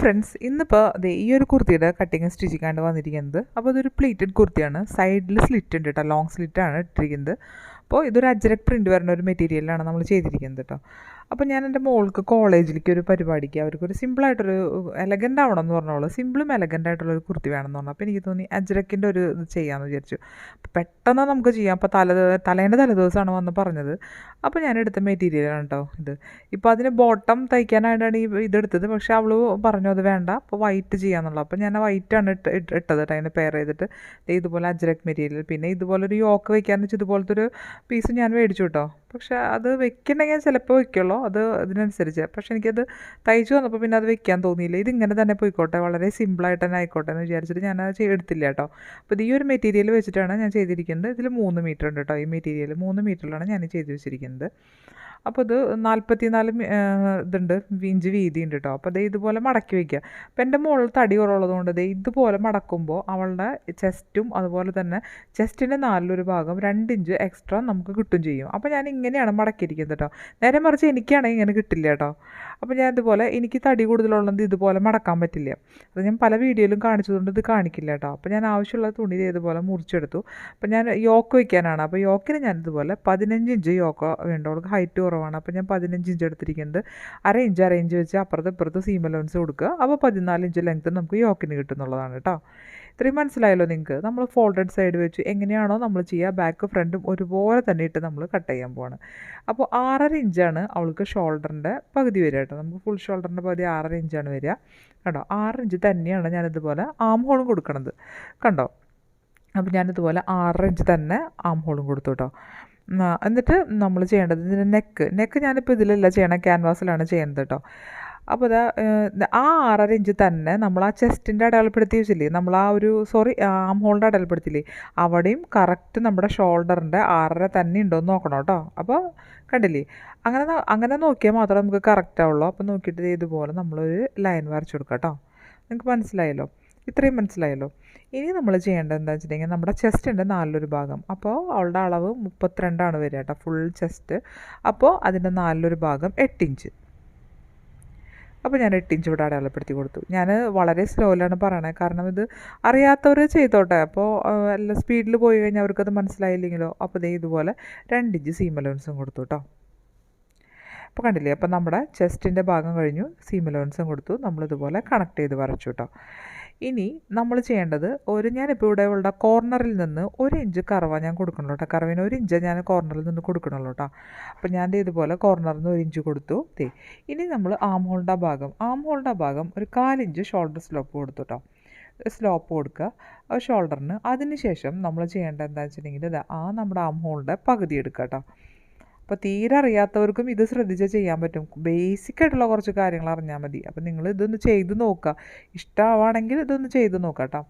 Friends ഇന്നിപ്പോൾ അതെ ഈ ഒരു കുർത്തിയുടെ കട്ടിങ് സ്റ്റിച്ചിക്കാണ്ട് വന്നിരിക്കുന്നത്. അപ്പോൾ ഇതൊരു പ്ലീറ്റഡ് കുർത്തിയാണ്. സൈഡിൽ സ്ലിറ്റ് ഉണ്ട് കേട്ടോ ലോങ് സ്ലിറ്റാണ് ഇട്ടിരിക്കുന്നത്. അപ്പോൾ ഇതൊരു അജ്രക് പ്രിന്റ് വരുന്ന ഒരു മെറ്റീരിയലാണ് നമ്മൾ ചെയ്തിരിക്കുന്നത് കേട്ടോ അപ്പോൾ ഞാൻ എന്റെ മോൾക്ക് കോളേജിലേക്ക് ഒരു പരിപാടിക്ക് അവർക്കൊരു സിമ്പിളായിട്ടൊരു എലഗന്റ് ആവണം എന്ന് പറഞ്ഞോളൂ. സിമ്പിളും എലഗന്റ് ആയിട്ടുള്ള ഒരു കുർത്തി വേണമെന്ന് പറഞ്ഞു. അപ്പോൾ എനിക്ക് തോന്നി അജ്രക്കിന്റെ ഒരു ഇത് ചെയ്യാമെന്ന് വിചാരിച്ചു. പെട്ടെന്ന് നമുക്ക് ചെയ്യാം. അപ്പോൾ തല തലേന്റെ തലേദിവസമാണ് വന്ന് പറഞ്ഞത്. അപ്പോൾ ഞാൻ എടുത്ത മെറ്റീരിയലാണ് കേട്ടോ ഇത്. ഇപ്പോൾ അതിന് ബോട്ടം തയ്ക്കാനായിട്ടാണ് ഈ ഇതെടുത്തത് പക്ഷേ അവൾ പറഞ്ഞു അത് വേണ്ട. അപ്പോൾ വൈറ്റ് ചെയ്യാന്നുള്ളത് അപ്പോൾ ഞാൻ വൈറ്റാണ് ഇട്ട് ഇട്ട് ഇട്ടത് കേട്ടോ അതിനെ പെയർ ചെയ്തിട്ട്. ഇതുപോലെ അജ്രക് മെറ്റീരിയൽ പിന്നെ ഇതുപോലെ ഒരു യോക്ക് വയ്ക്കാമെന്ന് വെച്ചാൽ ഇതുപോലത്തെ ഒരു പീസ് ഞാൻ മേടിച്ചു കേട്ടോ പക്ഷേ അത് വെക്കണമെങ്കിൽ ചിലപ്പോൾ വെക്കുള്ളൂ. അത് അതിനനുസരിച്ച്. പക്ഷേ എനിക്കത് തയ്ച്ചു വന്നപ്പോൾ പിന്നെ അത് വെക്കാൻ തോന്നിയില്ല. ഇതിങ്ങനെ തന്നെ പോയിക്കോട്ടെ. വളരെ സിമ്പിളായിട്ട് തന്നെ ആയിക്കോട്ടെ എന്ന് വിചാരിച്ചിട്ട് ഞാൻ അത് എടുത്തില്ല കേട്ടോ. അപ്പോൾ ഈ ഒരു മെറ്റീരിയൽ വെച്ചിട്ടാണ് ഞാൻ ചെയ്തിരിക്കുന്നത്. ഇതിൽ മൂന്ന് മീറ്റർ ഉണ്ട് കേട്ടോ ഈ മെറ്റീരിയൽ മൂന്ന് മീറ്ററിലാണ് ഞാൻ ചെയ്ത് വെച്ചിരിക്കുന്നത്. അപ്പോൾ ഇത് നാൽപ്പത്തി നാല് ഇതുണ്ട്. ഇഞ്ച് വീതി ഉണ്ട് കേട്ടോ. അപ്പോൾ ദേ ഇതുപോലെ മടക്കി വയ്ക്കുക അപ്പോൾ എന്റെ മുകളിൽ തടി കുറവുള്ളത് കൊണ്ട് ദേ ഇതുപോലെ മടക്കുമ്പോൾ അവളുടെ ചെസ്റ്റും അതുപോലെ തന്നെ ചെസ്റ്റിന്റെ നാലിലൊരു ഭാഗം രണ്ട് ഇഞ്ച് എക്സ്ട്രാ നമുക്ക് കിട്ടും ചെയ്യും. അപ്പോൾ ഞാൻ ഇങ്ങനെയാണ് മടക്കിയിരിക്കുന്നത് കേട്ടോ നേരെ മറിച്ച് എനിക്കാണെങ്കിൽ ഇങ്ങനെ കിട്ടില്ല കേട്ടോ അപ്പോൾ ഞാൻ ഇതുപോലെ എനിക്ക് തടി കൂടുതലുള്ളത് ഇതുപോലെ മടക്കാൻ പറ്റില്ല. അത് ഞാൻ പല വീഡിയോയിലും കാണിച്ചതുകൊണ്ട് ഇത് കാണിക്കില്ല കേട്ടോ അപ്പോൾ ഞാൻ ആവശ്യമുള്ള തുണി ഇതുപോലെ മുറിച്ചെടുത്തു. അപ്പോൾ ഞാൻ യോക്ക് വയ്ക്കാനാണ് അപ്പോൾ യോക്കിന് ഞാൻ ഇതുപോലെ പതിനഞ്ച് ഇഞ്ച് യോക്ക വേണ്ട. അവൾക്ക് ഹൈറ്റ് കുറവാണ്. അപ്പോൾ ഞാൻ പതിനഞ്ച് ഇഞ്ച് എടുത്തിരിക്കുന്നത്. അര ഇഞ്ച് അര ഇഞ്ച് വെച്ച് അപ്പുറത്ത് ഇപ്പുറത്ത് സീം അലോൻസ് കൊടുക്കുക. അപ്പോൾ പതിനാല് ഇഞ്ച് ലെങ്ത് നമുക്ക് യോക്കിന് കിട്ടുന്നുള്ളതാണ് കേട്ടോ ഇത്രയും മനസ്സിലായല്ലോ നിങ്ങൾക്ക്. നമ്മൾ ഫോൾഡഡ് സൈഡ് വെച്ച് എങ്ങനെയാണോ നമ്മൾ ചെയ്യുക ബാക്ക് ഫ്രണ്ടും ഒരുപോലെ തന്നെ ഇട്ട് നമ്മൾ കട്ട് ചെയ്യാൻ പോവാണ്. അപ്പോൾ ആറര ഇഞ്ചാണ് അവൾക്ക് ഷോൾഡറിന്റെ പകുതി വരിക കേട്ടോ. നമുക്ക് ഫുൾ ഷോൾഡറിന്റെ പകുതി ആറര ഇഞ്ചാണ് വരിക. കണ്ടോ? ആറ് ഇഞ്ച് തന്നെയാണ് ഞാനിതുപോലെ ആം ഹോളും കൊടുക്കണത്. കണ്ടോ? അപ്പോൾ ഞാനിതുപോലെ ആറര ഇഞ്ച് തന്നെ ആം ഹോളും കൊടുത്തു കേട്ടോ. എന്നിട്ട് നമ്മൾ ചെയ്യേണ്ടത് ഇതിന്റെ നെക്ക് നെക്ക് ഞാനിപ്പോൾ ഇതിലല്ല ചെയ്യണം ക്യാൻവാസിലാണ് ചെയ്യുന്നത് കേട്ടോ. അപ്പോൾ ഇതാ ആ ആറര ഇഞ്ച് തന്നെ നമ്മൾ ആ ചെസ്റ്റിന്റെ അടയാളപ്പെടുത്തി വെച്ചില്ലേ? നമ്മൾ ആ ഒരു സോറി ആം ഹോളിന്റെ അടയാളപ്പെടുത്തില്ലേ? അവിടെയും കറക്റ്റ് നമ്മുടെ ഷോൾഡറിന്റെ ആറര തന്നെ ഉണ്ടോ എന്ന് നോക്കണം കേട്ടോ. അപ്പോൾ കണ്ടില്ലേ? അങ്ങനെ അങ്ങനെ നോക്കിയാൽ മാത്രമേ നമുക്ക് കറക്റ്റ് ആവുള്ളൂ. അപ്പോൾ നോക്കിയിട്ട് ഇതുപോലെ നമ്മളൊരു ലൈൻ വരച്ചു കൊടുക്കാം കേട്ടോ. നിങ്ങൾക്ക് മനസ്സിലായല്ലോ? ഇത്രയും മനസ്സിലായല്ലോ? ഇനി നമ്മൾ ചെയ്യേണ്ടത് എന്താ വെച്ചിട്ടുണ്ടെങ്കിൽ നമ്മുടെ ചെസ്റ്റിന്റെ നാലിലൊരു ഭാഗം. അപ്പോൾ അവളുടെ അളവ് മുപ്പത്തിരണ്ടാണ് വരിക കേട്ടോ ഫുൾ ചെസ്റ്റ് അപ്പോൾ അതിന്റെ നാലിലൊരു ഭാഗം എട്ട് ഇഞ്ച് അപ്പോൾ ഞാൻ എട്ട് ഇഞ്ച് ഇവിടെ അടയാളപ്പെടുത്തി കൊടുത്തു. ഞാൻ വളരെ സ്ലോയിലാണ് പറയണത് കാരണം ഇത് അറിയാത്തവർ ചെയ്തോട്ടെ. അപ്പോൾ എല്ലാ സ്പീഡിൽ പോയി കഴിഞ്ഞാൽ അവർക്കത് മനസ്സിലായില്ലെങ്കിലോ? അപ്പോൾ ദേ ഇതുപോലെ രണ്ട് ഇഞ്ച് സീം അലോൺസും കൊടുത്തു കേട്ടോ അപ്പോൾ കണ്ടില്ലേ? അപ്പോൾ നമ്മുടെ ചെസ്റ്റിന്റെ ഭാഗം കഴിഞ്ഞു. സീം അലോൺസും കൊടുത്തു. നമ്മളിതുപോലെ കണക്ട് ചെയ്ത് വരച്ചു കേട്ടോ ഇനി നമ്മൾ ചെയ്യേണ്ടത് ഒരു ഞാനിപ്പോൾ ഇവിടെ ഉള്ള കോർണറിൽ നിന്ന് ഒരു ഇഞ്ച് കറവ ഞാൻ കൊടുക്കണല്ലോ കേട്ടോ കറവിന് ഒരു ഇഞ്ച് ഞാൻ കോർണറിൽ നിന്ന് കൊടുക്കണല്ലോ കേട്ടോ അപ്പോൾ ഞാൻ ഇതുപോലെ കോർണറിൽ നിന്ന് ഒരു ഇഞ്ച് കൊടുത്തു. തേ ഇനി നമ്മൾ ആം ഹോളിന്റെ ഭാഗം. ആം ഹോളിന്റെ ഭാഗം ഒരു കാലിഞ്ച് ഷോൾഡർ സ്ലോപ്പ് കൊടുത്തു കേട്ടോ സ്ലോപ്പ് കൊടുക്കുക. ഷോൾഡറിന് അതിന് ശേഷം നമ്മൾ ചെയ്യേണ്ടത് എന്താണെന്ന് വെച്ചിട്ടുണ്ടെങ്കിൽ ആ നമ്മുടെ ആം ഹോളിന്റെ പകുതി എടുക്കുക കേട്ടോ അപ്പോൾ തീരെ അറിയാത്തവർക്കും ഇത് ശ്രദ്ധിച്ച് ചെയ്യാൻ പറ്റും. ബേസിക് ആയിട്ടുള്ള കുറച്ച് കാര്യങ്ങൾ അറിഞ്ഞാൽ മതി. അപ്പോൾ നിങ്ങൾ ഇതൊന്ന് ചെയ്ത് നോക്കുക. ഇഷ്ടമാണെങ്കിൽ ഇതൊന്ന് ചെയ്ത് നോക്കാം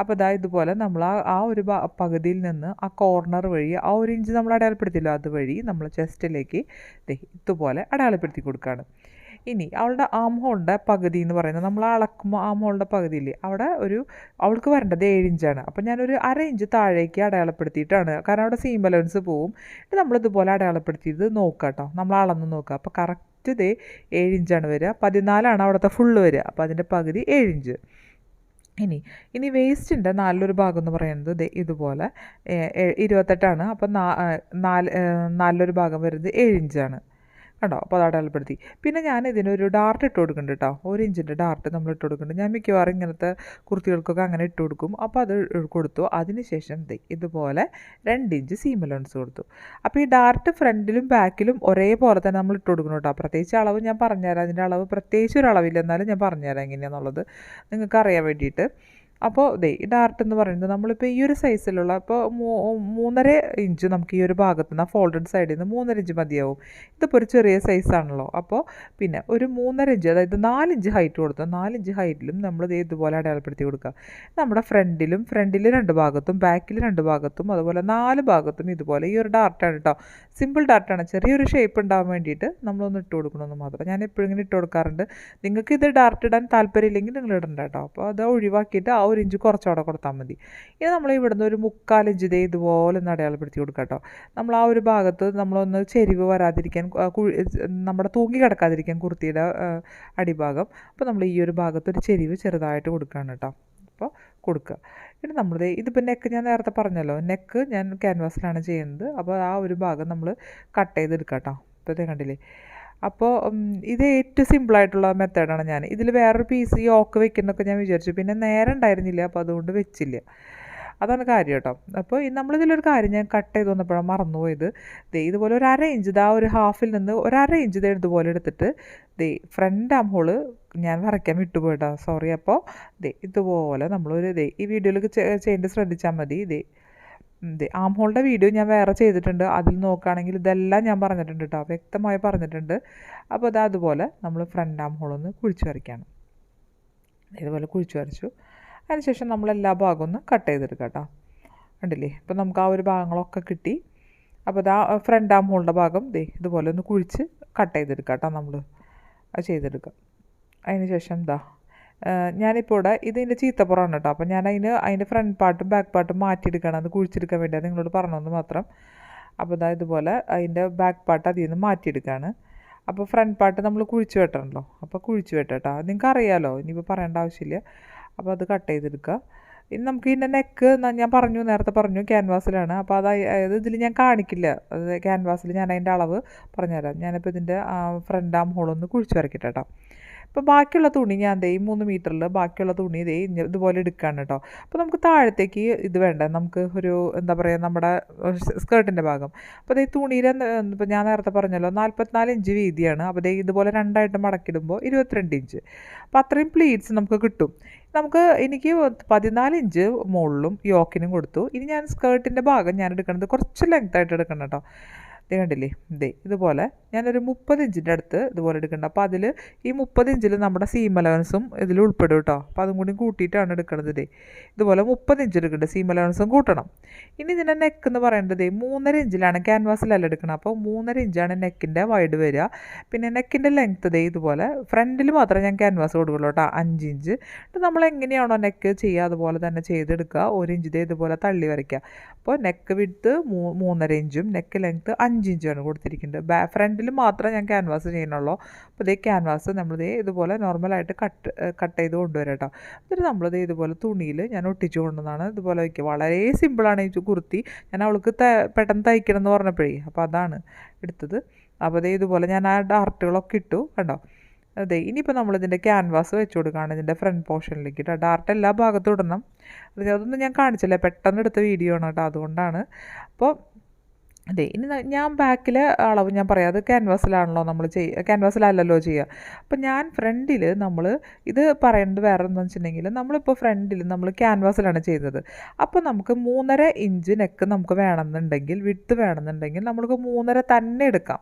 അപ്പോൾ ഇതാ ഇതുപോലെ നമ്മൾ ആ ആ ഒരു പകുതിയിൽ നിന്ന് ആ കോർണർ വഴി ആ ഒരു ഇഞ്ച് നമ്മൾ അടയാളപ്പെടുത്തില്ലോ അതുവഴി നമ്മൾ ചെസ്റ്റിലേക്ക് ഇതുപോലെ അടയാളപ്പെടുത്തി കൊടുക്കുകയാണ് ഇനി അവളുടെ ആം പകുതി എന്ന് പറയുന്നത് നമ്മൾ അളക്കുമ്പോൾ ആം ഹോളിന്റെ പകുതിയില്ലേ? അവിടെ ഒരു അവൾക്ക് വരേണ്ടത് ഏഴ് ഇഞ്ചാണ് അപ്പോൾ ഞാനൊരു അര ഇഞ്ച് താഴേക്ക് അടയാളപ്പെടുത്തിയിട്ടാണ്. കാരണം അവിടെ സീം ബലൻസ് പോവും. ഇത് നമ്മളിതുപോലെ അടയാളപ്പെടുത്തിയത് നോക്കുക കേട്ടോ. നമ്മൾ അളന്ന് നോക്കുക. അപ്പോൾ കറക്റ്റ് ഇതേ ഏഴ് ഇഞ്ചാണ് വരിക. പതിനാലാണ് അവിടുത്തെ ഫുള്ള് വരിക. അപ്പോൾ അതിന്റെ പകുതി ഏഴ് ഇഞ്ച് ഇനി ഇനി വേസ്റ്റിന്റെ നാലിലൊരു ഭാഗം എന്ന് പറയുന്നത് ഇതുപോലെ ഇരുപത്തെട്ടാണ്. അപ്പോൾ നാല് നാലിലൊരു ഭാഗം വരുന്നത് ഏഴ് ഇഞ്ചാണ് കണ്ടോ? അപ്പോൾ അത് അടയാളപ്പെടുത്തി. പിന്നെ ഞാൻ ഇതിനൊരു ഡാർട്ട് ഇട്ട് കൊടുക്കുന്നുണ്ട് കേട്ടോ ഒരു ഇഞ്ചിന്റെ ഡാർട്ട് നമ്മൾ ഇട്ട് കൊടുക്കുന്നുണ്ട്. ഞാൻ മിക്കവാറും ഇങ്ങനത്തെ കുർത്തികൾക്കൊക്കെ അങ്ങനെ ഇട്ട് കൊടുക്കും. അപ്പോൾ അത് കൊടുത്തു. അതിനുശേഷം ഇതുപോലെ രണ്ട് ഇഞ്ച് സീം അലോൺസ് കൊടുത്തു. അപ്പോൾ ഈ ഡാർട്ട് ഫ്രണ്ടിലും ബാക്കിലും ഒരേപോലെ തന്നെ നമ്മൾ ഇട്ട് കൊടുക്കണം കേട്ടോ പ്രത്യേകിച്ച് അളവ് ഞാൻ പറഞ്ഞുതരാം. അതിന്റെ അളവ് പ്രത്യേകിച്ച് ഒരു അളവില്ല എന്നാലും ഞാൻ പറഞ്ഞുതരാം എങ്ങനെയാണെന്നുള്ളത് നിങ്ങൾക്ക് അറിയാൻ വേണ്ടിയിട്ട്. അപ്പോൾ ദേ ഈ ഡാർട്ട് എന്ന് പറയുന്നത് നമ്മളിപ്പോൾ ഈ ഒരു സൈസിലുള്ള ഇപ്പോൾ മൂന്നര ഇഞ്ച് നമുക്ക് ഈ ഒരു ഭാഗത്ത് നിന്ന് ഫോൾഡഡ് സൈഡിൽ നിന്ന് മൂന്നര ഇഞ്ച് മതിയാവും. ഇതിപ്പോൾ ഒരു ചെറിയ സൈസാണല്ലോ അപ്പോൾ പിന്നെ ഒരു മൂന്നര ഇഞ്ച് അതായത് നാലിഞ്ച് ഹൈറ്റ് കൊടുത്തു നാലിഞ്ച് ഹൈറ്റിലും നമ്മൾ ഇത് ഇതുപോലെ അടയാളപ്പെടുത്തി കൊടുക്കുക നമ്മുടെ ഫ്രണ്ടിലും ഫ്രണ്ടിൽ രണ്ട് ഭാഗത്തും ബാക്കിൽ രണ്ട് ഭാഗത്തും അതുപോലെ നാല് ഭാഗത്തും ഇതുപോലെ ഈ ഒരു ഡാർട്ടാണ് കേട്ടോ സിമ്പിൾ ഡാർട്ടാണ് ചെറിയൊരു ഷേപ്പ് ഉണ്ടാകാൻ വേണ്ടിയിട്ട് നമ്മളൊന്ന് ഇട്ട് കൊടുക്കണമെന്ന് മാത്രം. ഞാൻ എപ്പോഴും ഇങ്ങനെ ഇട്ട് കൊടുക്കാറുണ്ട്. നിങ്ങൾക്ക് ഇത് ഡാർട്ട് ഇടാൻ താല്പര്യമില്ലെങ്കിൽ നിങ്ങൾ ഇടണ്ട കേട്ടോ അപ്പോൾ അത് ഒഴിവാക്കിയിട്ട് ഒരു ഇഞ്ച് കുറച്ചവിടെ കൊടുത്താൽ മതി. ഇനി നമ്മൾ ഇവിടുന്ന് ഒരു മുക്കാൽ ഇഞ്ച് ദേ ഇതുപോലെ ഒന്ന് അടയാളപ്പെടുത്തി കൊടുക്കുക കേട്ടോ നമ്മൾ ആ ഒരു ഭാഗത്ത് നമ്മളൊന്ന് ചെരിവ് വരാതിരിക്കാൻ നമ്മുടെ തൂങ്ങി കിടക്കാതിരിക്കാൻ കുർത്തിയുടെ അടിഭാഗം. അപ്പോൾ നമ്മൾ ഈ ഒരു ഭാഗത്ത് ഒരു ചെരിവ് ചെറുതായിട്ട് കൊടുക്കുകയാണ് കേട്ടോ. അപ്പോൾ കൊടുക്കുക. ഇനി നമ്മൾ ഇതിപ്പോൾ നെക്ക് ഞാൻ നേരത്തെ പറഞ്ഞല്ലോ നെക്ക് ഞാൻ ക്യാൻവാസിലാണ് ചെയ്യുന്നത്. അപ്പോൾ ആ ഒരു ഭാഗം നമ്മൾ കട്ട് ചെയ്തെടുക്കാം കേട്ടോ. ഇപ്പോൾ കണ്ടില്ലേ? അപ്പോൾ ഇത് ഏറ്റവും സിമ്പിളായിട്ടുള്ള മെത്തേഡാണ് ഞാൻ. ഇതിൽ വേറൊരു പീസ് ഈ ഓക്ക് വെക്കുന്നൊക്കെ ഞാൻ വിചാരിച്ചു. പിന്നെ നേരം ഉണ്ടായിരുന്നില്ല അപ്പോൾ അതുകൊണ്ട് വെച്ചില്ല. അതാണ് കാര്യം കേട്ടോ അപ്പോൾ നമ്മളിതിലൊരു കാര്യം ഞാൻ കട്ട് ചെയ്ത് വന്നപ്പോഴാണ് മറന്നുപോയത്. ദേ ഇതുപോലെ ഒരു അര ഇഞ്ച് ഇതാ ഒരു ഹാഫിൽ നിന്ന് ഒരു അര ഇഞ്ച് ദേ ഇതുപോലെ എടുത്തിട്ട് ദേ ഫ്രണ്ട് ആം ഹോൾ ഞാൻ വരയ്ക്കാൻ വിട്ടുപോയിട്ടോ സോറി അപ്പോൾ ദേ ഇതുപോലെ നമ്മളൊരു ദേ ഈ വീഡിയോയിലേക്ക് ചെയ്യേണ്ടത് ശ്രദ്ധിച്ചാൽ മതി. ദേ ആം ഹോളിന്റെ വീഡിയോ ഞാൻ വേറെ ചെയ്തിട്ടുണ്ട്. അതിൽ നോക്കുകയാണെങ്കിൽ ഇതെല്ലാം ഞാൻ പറഞ്ഞിട്ടുണ്ട് കേട്ടോ. വ്യക്തമായി പറഞ്ഞിട്ടുണ്ട്. അപ്പോൾ അത് അതുപോലെ നമ്മൾ ഫ്രണ്ട് ആം ഹോളൊന്ന് കുഴിച്ചു വരയ്ക്കണം ഇതുപോലെ കുഴിച്ചു വരച്ചു. അതിനുശേഷം നമ്മൾ എല്ലാ ഭാഗവും ഒന്ന് കട്ട് ചെയ്തെടുക്കാം കേട്ടോ. ഉണ്ടല്ലേ ഇപ്പം നമുക്ക് ആ ഒരു ഭാഗങ്ങളൊക്കെ കിട്ടി. അപ്പോൾ ഇതാ ഫ്രണ്ട് ആം ഹോളിന്റെ ഭാഗം ദേ ഇതുപോലെ ഒന്ന് കുഴിച്ച് കട്ട് ചെയ്തെടുക്കാം കേട്ടോ നമ്മൾ. അത് ചെയ്തെടുക്കാം അതിന് ശേഷം ഇതാ ഞാനിപ്പോൾ ഇവിടെ ഇതിന്റെ ചീത്തപ്പുറമാണ് കേട്ടോ. അപ്പോൾ ഞാൻ അതിന് അതിന്റെ ഫ്രണ്ട് പാർട്ടും ബാക്ക് പാർട്ടും മാറ്റിയെടുക്കണം അത് കുഴിച്ചെടുക്കാൻ വേണ്ടി നിങ്ങളോട് പറഞ്ഞതെന്ന് മാത്രം. അപ്പോൾ ഇതാ ഇതുപോലെ അതിന്റെ ബാക്ക് പാർട്ട് അതിൽ നിന്ന് മാറ്റിയെടുക്കുകയാണ്. അപ്പോൾ ഫ്രണ്ട് പാർട്ട് നമ്മൾ കുഴിച്ചു വെട്ടണമല്ലോ അപ്പോൾ കുഴിച്ചു വെട്ടട്ടോ. നിങ്ങൾക്ക് അറിയാമല്ലോ ഇനിയിപ്പോൾ പറയേണ്ട ആവശ്യമില്ല. അപ്പോൾ അത് കട്ട് ചെയ്തെടുക്കുക. ഇനി നമുക്ക് ഇതിന്റെ നെക്ക് ഞാൻ പറഞ്ഞു നേരത്തെ പറഞ്ഞു ക്യാൻവാസിലാണ് അപ്പോൾ അത് അതായത് ഇതിൽ ഞാൻ കാണിക്കില്ല. അത് ക്യാൻവാസിൽ ഞാൻ അതിന്റെ അളവ് പറഞ്ഞുതരാം. ഞാനിപ്പോൾ ഇതിന്റെ ഫ്രണ്ട് ആം ഹോളൊന്ന് കുഴിച്ച് വരയ്ക്കട്ടെ കേട്ടോ. ഇപ്പോൾ ബാക്കിയുള്ള തുണി ഞാൻ ദേ ഈ മൂന്ന് മീറ്ററിൽ ബാക്കിയുള്ള തുണി ദേ ഇതുപോലെ എടുക്കുകയാണ് കേട്ടോ. അപ്പോൾ നമുക്ക് താഴത്തേക്ക് ഇത് വേണ്ട. നമുക്ക് ഒരു എന്താ പറയുക നമ്മുടെ സ്കേർട്ടിന്റെ ഭാഗം. അപ്പോൾ ദേ തുണിയിൽ ഇപ്പോൾ ഞാൻ നേരത്തെ പറഞ്ഞല്ലോ നാൽപ്പത്തിനാല് ഇഞ്ച് വീതിയാണ്. അപ്പോൾ ദേ ഇതുപോലെ രണ്ടായിട്ട് മടക്കിടുമ്പോൾ ഇരുപത്തിരണ്ട് ഇഞ്ച്. അപ്പോൾ അത്രയും പ്ലീറ്റ്സ് നമുക്ക് കിട്ടും. നമുക്ക് എനിക്ക് പതിനാല് ഇഞ്ച് മുകളിലും യോക്കിനും കൊടുത്തു. ഇനി ഞാൻ സ്കേർട്ടിന്റെ ഭാഗം ഞാൻ എടുക്കുന്നത് കുറച്ച് ലെങ്ത്തായിട്ട് എടുക്കണം കേട്ടോ. ദേ കണ്ടില്ലേ? ദേ ഇതുപോലെ ഞാനൊരു മുപ്പത് ഇഞ്ചിന്റെ അടുത്ത് ഇതുപോലെ എടുക്കുന്നുണ്ട്. അപ്പോൾ അതിൽ ഈ മുപ്പത് ഇഞ്ചിൽ നമ്മുടെ സീം അലവൻസും ഇതിൽ ഉൾപ്പെടും കേട്ടോ. അപ്പോൾ അതും കൂടി കൂട്ടിയിട്ടാണ് എടുക്കുന്നത് ദേ. ഇതുപോലെ മുപ്പത് ഇഞ്ച് എടുക്കുന്നുണ്ട് സീം അലവൻസും കൂട്ടണം. ഇനി ഇതിന്റെ നെക്ക് എന്ന് പറയേണ്ടത് മൂന്നര ഇഞ്ചിലാണ് ക്യാൻവാസിലല്ല എടുക്കണം അപ്പോൾ മൂന്നര ഇഞ്ചാണ് നെക്കിന്റെ വൈഡ് വരിക. പിന്നെ നെക്കിന്റെ ലെങ്ത്ത് ദേ ഇതുപോലെ ഫ്രണ്ടിൽ മാത്രമേ ഞാൻ ക്യാൻവാസ് കൊടുക്കുള്ളൂ കേട്ടോ അഞ്ച് ഇഞ്ച്. നമ്മൾ എങ്ങനെയാണോ നെക്ക് ചെയ്യുക അതുപോലെ തന്നെ ചെയ്തെടുക്കുക ഒരു ഇഞ്ച് ദേ ഇതുപോലെ തള്ളി വരയ്ക്കുക. അപ്പോൾ നെക്ക് വിടുത്ത് മൂന്നര ഇഞ്ചും നെക്ക് ലെങ്ത്ത് അഞ്ച് ഇഞ്ചുമാണ് കൊടുത്തിരിക്കുന്നത്. ബാ ഫ്രണ്ടിൽ മാത്രമേ ഞാൻ ക്യാൻവാസ് ചെയ്യണുള്ളൂ അപ്പോൾ ഇതേ ക്യാൻവാസ് നമ്മളിതേ ഇതുപോലെ നോർമലായിട്ട് കട്ട് കട്ട് ചെയ്ത് കൊണ്ടുവരാം കേട്ടോ. എന്നിട്ട് നമ്മളിത് ഇതുപോലെ തുണിയിൽ ഞാൻ ഒട്ടിച്ചു കൊണ്ടുവന്നാണ്. ഇതുപോലെ വയ്ക്കുക. വളരെ സിമ്പിളാണ് ഈ കുർത്തി. ഞാൻ അവൾക്ക് പെട്ടെന്ന് തയ്ക്കണം എന്ന് പറഞ്ഞപ്പോഴേ. അപ്പോൾ അതാണ് എടുത്തത്. അപ്പോൾ അതേ ഇതുപോലെ ഞാൻ ആ ഡാർട്ടുകളൊക്കെ ഇട്ടു കണ്ടോ. അതെ ഇനിയിപ്പോൾ നമ്മളിതിന്റെ ക്യാൻവാസ് വെച്ച് കൊടുക്കുകയാണ് ഇതിന്റെ ഫ്രണ്ട് പോർഷനിലേക്ക് കേട്ടോ. ഡാർട്ട് എല്ലാ ഭാഗത്തും ഇടണം. അതൊന്നും ഞാൻ കാണിച്ചില്ല. പെട്ടെന്ന് എടുത്ത വീഡിയോ ആണ് കേട്ടോ. അതുകൊണ്ടാണ്. അപ്പോൾ അതെ ഇനി ഞാൻ ബാക്കിലെ അളവ് ഞാൻ പറയാം. അത് ക്യാൻവാസിലാണല്ലോ നമ്മൾ ചെയ്യുക ക്യാൻവാസിലല്ലല്ലോ ചെയ്യുക. അപ്പോൾ ഞാൻ ഫ്രണ്ടിൽ നമ്മൾ ഇത് പറയുന്നത് വേറെ എന്താണെന്ന് വെച്ചിട്ടുണ്ടെങ്കിൽ നമ്മളിപ്പോൾ ഫ്രണ്ടിൽ നമ്മൾ ക്യാൻവാസിലാണ് ചെയ്തത് അപ്പോൾ നമുക്ക് മൂന്നര ഇഞ്ച് നെക്ക് നമുക്ക് വേണമെന്നുണ്ടെങ്കിൽ വിട്ട് വേണമെന്നുണ്ടെങ്കിൽ നമുക്ക് മൂന്നര തന്നെ എടുക്കാം.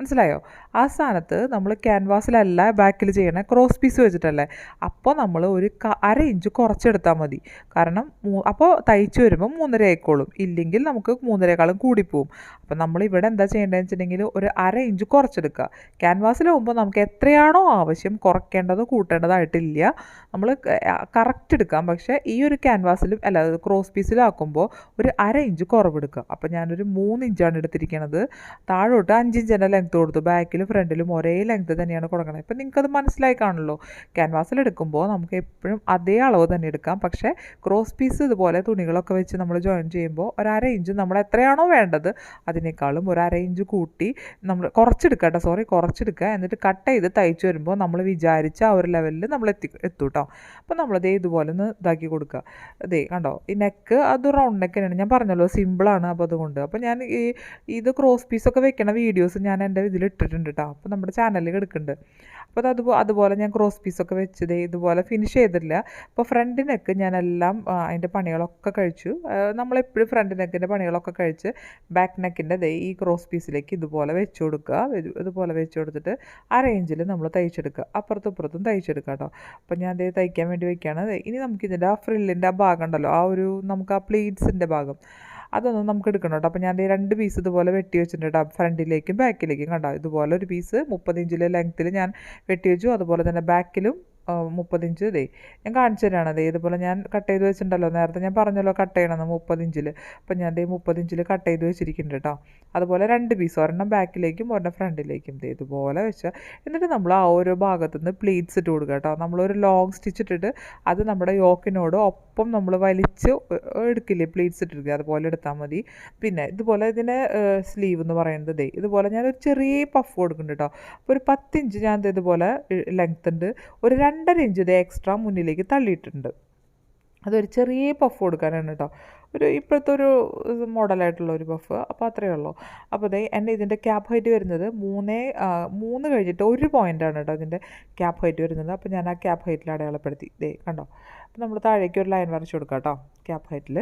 മനസ്സിലായോ? ആ സ്ഥാനത്ത് നമ്മൾ ക്യാൻവാസിലല്ല ബാക്കിൽ ചെയ്യണേ ക്രോസ് പീസ് വെച്ചിട്ടല്ലേ? അപ്പോൾ നമ്മൾ ഒരു അര ഇഞ്ച് കുറച്ചെടുത്താൽ മതി. കാരണം അപ്പോൾ തയ്ച്ച് വരുമ്പോൾ മൂന്നര ആയിക്കോളും. ഇല്ലെങ്കിൽ നമുക്ക് മൂന്നരയേക്കാളും കൂടിപ്പോവും അപ്പോൾ നമ്മൾ ഇവിടെ എന്താ ചെയ്യേണ്ടതെന്ന് വെച്ചിട്ടുണ്ടെങ്കിൽ ഒരു അര ഇഞ്ച് കുറച്ചെടുക്കുക. ക്യാൻവാസിലാവുമ്പോൾ നമുക്ക് എത്രയാണോ ആവശ്യം കുറയ്ക്കേണ്ടതോ കൂട്ടേണ്ടതായിട്ടില്ല. നമ്മൾ കറക്റ്റ് എടുക്കാം. പക്ഷേ ഈ ഒരു ക്യാൻവാസിലും അല്ല ക്രോസ് പീസിലാക്കുമ്പോൾ ഒരു അര ഇഞ്ച് കുറവെടുക്കുക. അപ്പോൾ ഞാനൊരു മൂന്ന് ഇഞ്ചാണ് എടുത്തിരിക്കുന്നത് താഴോട്ട് അഞ്ച് ഇഞ്ചിന്റെ ലെങ്ത് കൊടുത്തു. ബാക്കിലും ഫ്രണ്ടിലും ഒരേ ലെങ്ത് തന്നെയാണ് കൊടുക്കുന്നത് ഇപ്പം നിങ്ങൾക്കത് മനസ്സിലായി കാണുമല്ലോ? ക്യാൻവാസിൽ എടുക്കുമ്പോൾ നമുക്ക് എപ്പോഴും അതേ അളവ് തന്നെ എടുക്കാം. പക്ഷേ ക്രോസ് പീസ് ഇതുപോലെ തുണികളൊക്കെ വെച്ച് നമ്മൾ ജോയിൻ ചെയ്യുമ്പോൾ ഒരര ഇഞ്ച് നമ്മൾ എത്രയാണോ വേണ്ടത് അതിനേക്കാളും ഒരു അര ഇഞ്ച് കൂട്ടി നമ്മൾ കുറച്ചെടുക്കുക കേട്ടോ സോറി കുറച്ചെടുക്കുക. എന്നിട്ട് കട്ട് ചെയ്ത് തയ്ച്ച് വരുമ്പോൾ നമ്മൾ വിചാരിച്ച ആ ഒരു ലെവലിൽ നമ്മൾ എത്തി എത്തും കേട്ടോ അപ്പോൾ നമ്മളതേ ഇതുപോലെ ഒന്ന് ഇതാക്കി കൊടുക്കുക. അതേ കണ്ടോ? ഈ നെക്ക് അത് റൗണ്ട് നെക്ക് തന്നെയാണ്. ഞാൻ പറഞ്ഞല്ലോ സിമ്പിളാണ് അപ്പോൾ അതുകൊണ്ട്. അപ്പോൾ ഞാൻ ഈ ഇത് ക്രോസ് പീസൊക്കെ വെക്കണ വീഡിയോസ് ഞാൻ എന്റെ ഇതിൽ ഇട്ടിട്ടുണ്ട് കേട്ടോ അപ്പോൾ നമ്മുടെ ചാനലിൽ എടുക്കുന്നുണ്ട് അപ്പോൾ അത് അതുപോലെ ഞാൻ ക്രോസ് പീസൊക്കെ വെച്ചത് ഇതുപോലെ ഫിനിഷ് ചെയ്തിട്ടില്ല. അപ്പോൾ ഫ്രണ്ട് നെക്ക് ഞാനെല്ലാം അതിന്റെ പണികളൊക്കെ കഴിച്ചു. നമ്മളെപ്പോഴും ഫ്രണ്ട് നെക്കിന്റെ പണികളൊക്കെ കഴിച്ച് ബാക്ക് നെക്കിന്റെ ഈ ക്രോസ് പീസിലേക്ക് ഇതുപോലെ വെച്ച് കൊടുക്കുക. ഇതുപോലെ വെച്ച് കൊടുത്തിട്ട് ആ റേഞ്ചിൽ നമ്മൾ തയ്ച്ചെടുക്കുക. അപ്പുറത്തും ഇപ്പുറത്തും തയ്ച്ചെടുക്കുക കേട്ടോ അപ്പോൾ ഞാൻ അത് തയ്ക്കാൻ വേണ്ടി വയ്ക്കുകയാണ് ഇനി നമുക്കിതിന്റെ ആ ഫ്രില്ലിന്റെ ആ ഭാഗം ഉണ്ടല്ലോ. ആ ഒരു നമുക്ക് ആ പ്ലീറ്റ്സിന്റെ ഭാഗം. അതൊന്നും നമുക്ക് എടുക്കണം കേട്ടോ. അപ്പോൾ ഞാൻ രണ്ട് പീസ് ഇതുപോലെ വെട്ടി വെച്ചിട്ടുണ്ട് കേട്ടോ. ഫ്രണ്ടിലേക്കും ബാക്കിലേക്കും കണ്ടോ? ഇതുപോലെ ഒരു പീസ് മുപ്പത് ഇഞ്ചിലെ ലെങ്ത്തിൽ ഞാൻ വെട്ടി വെച്ചു. അതുപോലെ തന്നെ ബാക്കിലും മുപ്പതിഞ്ച് ദേ ഞാൻ കാണിച്ചു തരാണ് ദേ ഇതുപോലെ ഞാൻ കട്ട് ചെയ്ത് വെച്ചിട്ടുണ്ടല്ലോ. നേരത്തെ ഞാൻ പറഞ്ഞല്ലോ കട്ട് ചെയ്യണമെന്ന് മുപ്പതിഞ്ചിൽ അപ്പോൾ ഞാൻ ദേ മുപ്പതിഞ്ചിൽ കട്ട് ചെയ്ത് വെച്ചിരിക്കുന്നുണ്ട് കേട്ടോ അതുപോലെ രണ്ട് പീസ് ഒരെണ്ണം ബാക്കിലേക്കും ഒരെണ്ണം ഫ്രണ്ടിലേക്കും ദേ ഇതുപോലെ വെച്ചാൽ എന്നിട്ട് നമ്മൾ ആ ഓരോ ഭാഗത്തു നിന്ന് പ്ലീറ്റ്സ് ഇട്ട് കൊടുക്കുക കേട്ടോ നമ്മളൊരു ലോങ് സ്റ്റിച്ച് ഇട്ടിട്ട് അത് നമ്മുടെ യോക്കിനോട് ഒപ്പം നമ്മൾ വലിച്ച് എടുക്കില്ലേ പ്ലീറ്റ്സ് ഇട്ടിരിക്കുക. അതുപോലെ എടുത്താൽ മതി. പിന്നെ ഇതുപോലെ ഇതിന്റെ സ്ലീവ് എന്ന് പറയുന്നത് ദേ ഇതുപോലെ ഞാനൊരു ചെറിയ പഫ് കൊടുക്കുന്നുണ്ട് കേട്ടോ അപ്പോൾ ഒരു പത്തിഞ്ച് ഞാൻ ഇതുപോലെ ലെങ്ത് ഉണ്ട്. ഒരു രണ്ടര ഇഞ്ച് ഇത് എക്സ്ട്രാ മുന്നിലേക്ക് തള്ളിയിട്ടുണ്ട്. അതൊരു ചെറിയ പഫ് കൊടുക്കാനാണ് കേട്ടോ ഒരു ഇപ്പോഴത്തെ ഒരു മോഡലായിട്ടുള്ള ഒരു പഫ് അപ്പോൾ അത്രയേ ഉള്ളൂ. അപ്പോൾ ദേ എന്റെ ഇതിന്റെ ക്യാപ് ഹൈറ്റ് വരുന്നത് മൂന്നേ മൂന്ന് കഴിഞ്ഞിട്ട് ഒരു പോയിന്റാണ് കേട്ടോ ഇതിന്റെ ക്യാപ്പ് ഹൈറ്റ് വരുന്നത്. അപ്പോൾ ഞാൻ ആ ക്യാപ് ഹൈറ്റിൽ അടയാളപ്പെടുത്തി. ദേ കണ്ടോ? അപ്പോൾ നമ്മൾ താഴേക്ക് ഒരു ലൈൻ വരച്ച് കൊടുക്കാം കേട്ടോ ക്യാപ്പ് ഹൈറ്റിൽ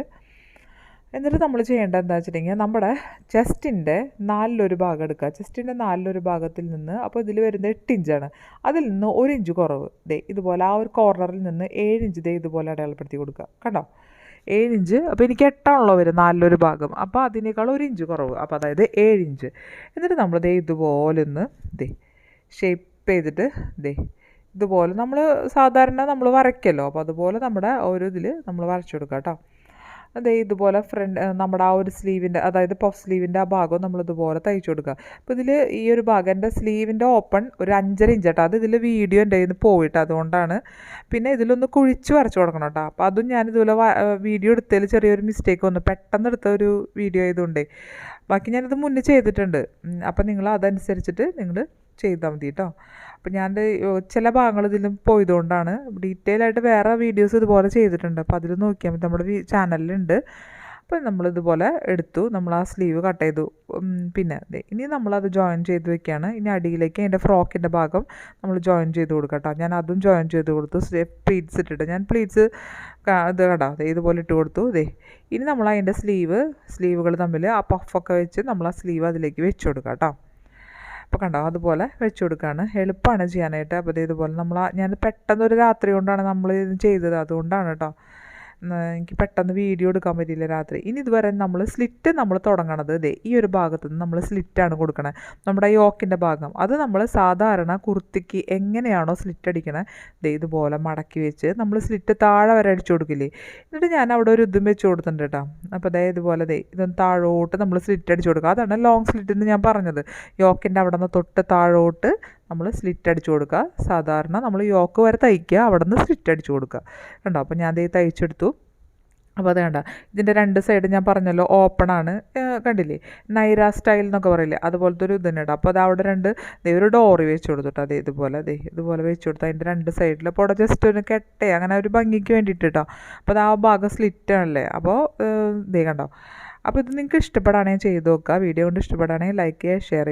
എന്നിട്ട് നമ്മൾ ചെയ്യേണ്ടത് എന്താ വെച്ചിട്ടുണ്ടെങ്കിൽ നമ്മുടെ ചെസ്റ്റിന്റെ നാലിലൊരു ഭാഗം എടുക്കുക. ചെസ്റ്റിന്റെ നാലിലൊരു ഭാഗത്തിൽ നിന്ന് അപ്പോൾ ഇതിൽ വരുന്നത് എട്ട് ഇഞ്ചാണ് അതിൽ നിന്ന് ഒരു ഇഞ്ച് കുറവ്. ദേ ഇതുപോലെ ആ ഒരു കോർണറിൽ നിന്ന് ഏഴ് ഇഞ്ച് ദേ ഇതുപോലെ അടയാളപ്പെടുത്തി കൊടുക്കുക. കണ്ടോ? ഏഴ് ഇഞ്ച് അപ്പോൾ എനിക്ക് എട്ടാണല്ലോ വരും നാലിലൊരു ഭാഗം. അപ്പോൾ അതിനേക്കാൾ ഒരു ഇഞ്ച് കുറവ്. അപ്പോൾ അതായത് ഏഴ് ഇഞ്ച് എന്നിട്ട് നമ്മൾ ദേ ഇതുപോലെ ഒന്ന് ദേ ഷേപ്പ് ചെയ്തിട്ട് ദേ ഇതുപോലെ നമ്മൾ സാധാരണ നമ്മൾ വരയ്ക്കല്ലോ. അപ്പോൾ അതുപോലെ നമ്മുടെ ഒരു ഇതിൽ നമ്മൾ വരച്ചു കൊടുക്കുക കേട്ടോ. അതേ ഇതുപോലെ ഫ്രണ്ട് നമ്മുടെ ആ ഒരു സ്ലീവിന്റെ അതായത് പഫ് സ്ലീവിന്റെ ആ ഭാഗം നമ്മൾ ഇതുപോലെ തയ്ച്ചു കൊടുക്കുക. അപ്പോൾ ഇതിൽ ഈ ഒരു ഭാഗം എന്റെ സ്ലീവിന്റെ ഓപ്പൺ ഒരു അഞ്ചര ഇഞ്ച് കേട്ടോ അത് ഇതിൽ വീഡിയോ എന്റെ കയ്യിൽ നിന്ന് പോയിട്ട് അതുകൊണ്ടാണ്. പിന്നെ ഇതിലൊന്ന് കുഴിച്ച് വരച്ചു കൊടുക്കണം കേട്ടോ. അപ്പോൾ അതും ഞാൻ ഇതുപോലെ വീഡിയോ എടുത്തതിൽ ചെറിയൊരു മിസ്റ്റേക്ക് വന്നു. പെട്ടെന്ന് എടുത്ത ഒരു വീഡിയോ ആയതുകൊണ്ട്. ബാക്കി ഞാനിത് മുന്നേ ചെയ്തിട്ടുണ്ട്. അപ്പോൾ നിങ്ങൾ അതനുസരിച്ചിട്ട് നിങ്ങൾ ചെയ്താൽ മതി കേട്ടോ. അപ്പോൾ ഞാൻ ചില ഭാഗങ്ങൾ ഇതിലും പോയതുകൊണ്ടാണ്. ഡീറ്റെയിൽ ആയിട്ട് വേറെ വീഡിയോസ് ഇതുപോലെ ചെയ്തിട്ടുണ്ട്. അപ്പോൾ അതിൽ നോക്കിയാൽ മതി. നമ്മുടെ ചാനലിലുണ്ട്. അപ്പോൾ നമ്മളിതുപോലെ എടുത്തു. നമ്മൾ ആ സ്ലീവ് കട്ട് ചെയ്തു. പിന്നെ ഇനി നമ്മളത് ജോയിൻ ചെയ്ത് വെക്കുകയാണ് ഇനി അടിയിലേക്ക് അതിന്റെ ഫ്രോക്കിന്റെ ഭാഗം നമ്മൾ ജോയിൻ ചെയ്ത് കൊടുക്കട്ടോ. ഞാൻ അതും ജോയിൻ ചെയ്ത് കൊടുത്തു. പ്ലീറ്റ്സ് ഇട്ടിട്ട്. ഞാൻ പ്ലീറ്റ്സ് ഇത് കേട്ടോ ദേ ഇതുപോലെ ഇട്ട് കൊടുത്തു. ദേ ഇനി നമ്മൾ അതിന്റെ സ്ലീവ് സ്ലീവുകൾ തമ്മിൽ ആ പഫൊക്കെ വെച്ച് നമ്മൾ ആ സ്ലീവ് അതിലേക്ക് വെച്ച് കൊടുക്കാം കേട്ടോ. അപ്പോൾ കണ്ടോ? അതുപോലെ വെച്ച് കൊടുക്കുകയാണ് എളുപ്പമാണ് ചെയ്യാനായിട്ട്. അപ്പോൾ ഇതുപോലെ നമ്മൾ ഞാൻ പെട്ടെന്നൊരു രാത്രി കൊണ്ടാണ് നമ്മൾ ഇത് ചെയ്തത്. അതുകൊണ്ടാണ് കേട്ടോ. എനിക്ക് പെട്ടെന്ന് വീഡിയോ എടുക്കാൻ പറ്റിയില്ല രാത്രി. ഇനി ഇതുവരെ നമ്മൾ സ്ലിറ്റ് നമ്മൾ തുടങ്ങണത് ദേ ഈ ഒരു ഭാഗത്ത് നിന്ന് നമ്മൾ സ്ലിറ്റാണ് കൊടുക്കണത് നമ്മുടെ യോക്കിന്റെ ഭാഗം. അത് നമ്മൾ സാധാരണ കുർത്തിക്ക് എങ്ങനെയാണോ സ്ലിറ്റ് അടിക്കണത് ദേ ഇതുപോലെ മടക്കി വെച്ച് നമ്മൾ സ്ലിറ്റ് താഴെ വരെ അടിച്ചു കൊടുക്കില്ലേ? എന്നിട്ട് ഞാൻ അവിടെ ഒരു ഇതും വെച്ച് കൊടുത്തിട്ടുണ്ട് കേട്ടോ. അപ്പോൾ ദേ ഇതുപോലെ ദേ ഇതൊന്ന് താഴോട്ട് നമ്മൾ സ്ലിറ്റ് അടിച്ചു കൊടുക്കുക. അതാണ് ലോങ് സ്ലിറ്റ് എന്ന് ഞാൻ പറഞ്ഞത്. യോക്കിന്റെ അവിടെ നിന്ന് തൊട്ട് താഴോട്ട് നമ്മൾ സ്ലിറ്റ് അടിച്ചു കൊടുക്കുക. സാധാരണ നമ്മൾ യോക്ക് വരെ തയ്ക്കുക അവിടെ നിന്ന് സ്ലിറ്റ് അടിച്ചു കൊടുക്കുക. കണ്ടോ? അപ്പോൾ ഞാൻ ദേ തയ്ച്ചെടുത്തു. അപ്പോൾ അത് കണ്ട? ഇതിന്റെ രണ്ട് സൈഡ് ഞാൻ പറഞ്ഞല്ലോ ഓപ്പൺ ആണ്. കണ്ടില്ലേ? നൈര സ്റ്റൈൽ എന്നൊക്കെ പറയില്ലേ? അതുപോലത്തെ ഒരു ഇതന്നെ അപ്പോൾ അത് അവിടെ രണ്ട് ഒരു ഡോറി വെച്ച് കൊടുത്തിട്ട്. അതെ ഇതുപോലെ അതെ ഇതുപോലെ വെച്ച് കൊടുത്തു അതിന്റെ രണ്ട് സൈഡിൽ അപ്പോൾ അവിടെ ജസ്റ്റ് ഒരു കെട്ടേ അങ്ങനെ ഒരു ഭംഗിക്ക് വേണ്ടിയിട്ട് കേട്ടോ അപ്പോൾ അത് ആ ഭാഗം സ്ലിറ്റ് ആണല്ലേ? അപ്പോൾ ഇതേ കണ്ടോ? അപ്പോൾ ഇത് നിങ്ങൾക്ക് ഇഷ്ടപ്പെടുകയാണെങ്കിൽ ചെയ്ത് നോക്കുക. വീഡിയോ കൊണ്ട് ഇഷ്ടപ്പെടുകയാണെങ്കിൽ ലൈക്ക് ചെയ്യുക ഷെയർ ചെയ്യുക.